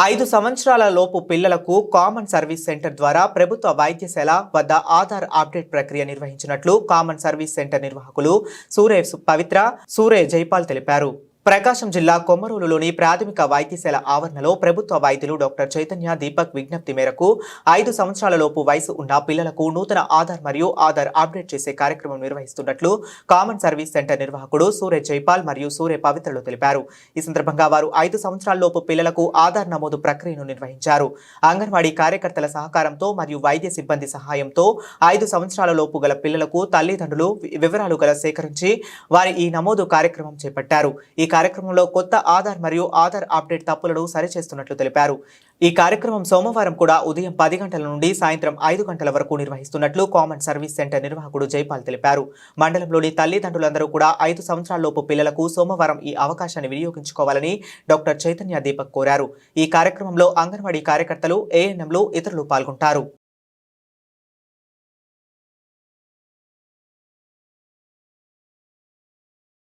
ఐదు సంవత్సరాల లోపు పిల్లలకు కామన్ సర్వీస్ సెంటర్ ద్వారా ప్రభుత్వ వైద్యశాల వద్ద ఆధార్ అప్డేట్ ప్రక్రియ నిర్వహించినట్లు కామన్ సర్వీస్ సెంటర్ నిర్వాహకులు సూరే పవిత్ర సూరే జైపాల్ తెలిపారు. ప్రకాశం జిల్లా కొమ్మరూలులోని ప్రాథమిక వైద్యశాల ఆవరణలో ప్రభుత్వ వైద్యులు డాక్టర్ చైతన్య దీపక్ విజ్ఞప్తి మేరకు ఐదు సంవత్సరాలలోపు వయసు ఉన్న పిల్లలకు నూతన ఆధార్ మరియు ఆధార్ అప్డేట్ చేసే కార్యక్రమం నిర్వహిస్తున్నట్లు కామన్ సర్వీస్ సెంటర్ నిర్వాహకుడు సూర్య జైపాల్ మరియు సూర్య పవిత్రలు తెలిపారు. ఈ సందర్భంగా వారు ఐదు సంవత్సరాలలోపు పిల్లలకు ఆధార్ నమోదు ప్రక్రియను నిర్వహించారు. అంగన్వాడీ కార్యకర్తల సహకారంతో మరియు వైద్య సిబ్బంది సహాయంతో ఐదు సంవత్సరాలలోపు గల పిల్లలకు తల్లిదండ్రులు వివరాలు గల సేకరించి వారి ఈ నమోదు కార్యక్రమం చేపట్టారు. ఈ కార్యక్రమంలో కొత్త ఆధార్ మరియు ఆధార్ అప్డేట్ తప్పులను సరిచేస్తున్నట్లు తెలిపారు. ఈ కార్యక్రమం సోమవారం కూడా ఉదయం పది గంటల నుండి సాయంత్రం ఐదు గంటల వరకు నిర్వహిస్తున్నట్లు కామన్ సర్వీస్ సెంటర్ నిర్వాహకుడు జైపాల్ తెలిపారు. మండలంలోని తల్లిదండ్రులందరూ కూడా ఐదు సంవత్సరాలలోపు పిల్లలకు సోమవారం ఈ అవకాశాన్ని వినియోగించుకోవాలని డాక్టర్ చైతన్య దీపక్ కోరారు. ఈ కార్యక్రమంలో అంగన్వాడీ కార్యకర్తలు ఏఎన్ఎంలు ఇతరులు పాల్గొంటారు.